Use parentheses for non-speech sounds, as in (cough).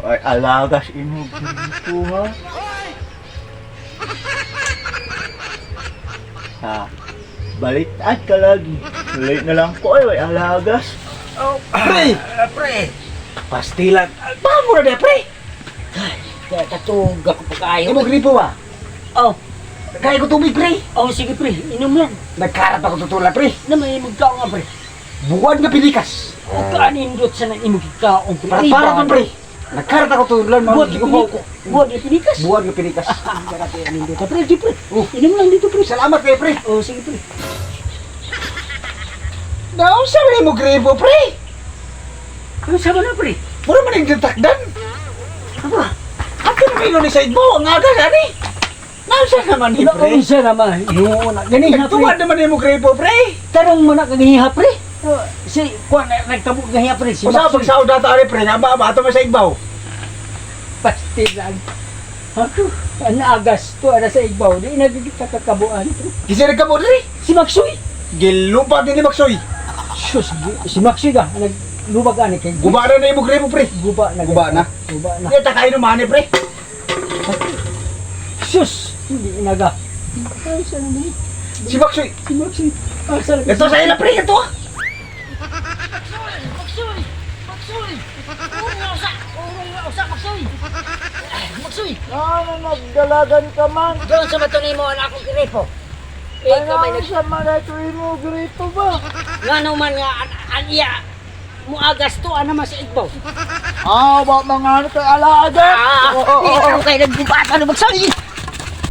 Ay, alagas imo dito ha. Ha, baliktad ka lagi. Late na lang ko ay, ay alagas. Pre! pre, Pastilan. Paano mo na de, pre? kaya katug ako pagkayo. Imo gripo ba? Oh, Kaya ko tubig, pre. oh sige pre, inom lang. Nagkarat ako tutula, pre. Na may magkaon nga pre. Buwan nga pilikas. O kanindot sa nang imong kikaon pre. Para para to, pre. Nagkarat ako tulan, Buwan man. di pinikas. Buwan di pinikas. Buwan nga pilikas. Garap yan nindot. Ah, Pre, di pre. Oh, inom lang dito pre. Salamat kay pre. Oh, sige pre. Naon sa mo gripo, pre? Ano sama na pre? Puro man yung tatakdan. Aba, na kayo ni sa idbo, ang aga gani. Naon sa naman ni Ina pre? unsa naman una. Gani ha Nagtuwad pre. naman yung gripo, pre. Tarong mo na kagahiha pre. Si kuan nagtabog gahiha pre. Si Usa pag Maxwell. sa data ari pre, nga ba ato man sa igbaw. pastilan. Ako, ang agas to ara sa igbaw. Di nagkita kakabuan. Kisi nagkamo diri. Si Maxoy. Gilumpa din ni Maksoy. Sus, gi- si Maxoy ka. Naglubag ani kay Guba na na yung gripo, pre. Guba na. Guba na? Guba na. Kaya takain naman ni pre. Sus, hindi naga. Ay, saan na ni? Si Maksoy. Si Maxoy. Ah, saan Ito sa ila pre, ito. ah. Maksoy! Urong nga usa! Urong nga usa, Maksoy! Maksoy! Ano nagdalagan ka man? Doon sa bato ni mo ang akong gripo. Eh, ka may nag... sa mga tuwi mo grito ba? Nga naman nga, an, an iya, muagas to, ano mas igbaw. Ah, ba mga ano kay alaga? Ah, (laughs) ikaw kayo nagbubata ng Maksoy!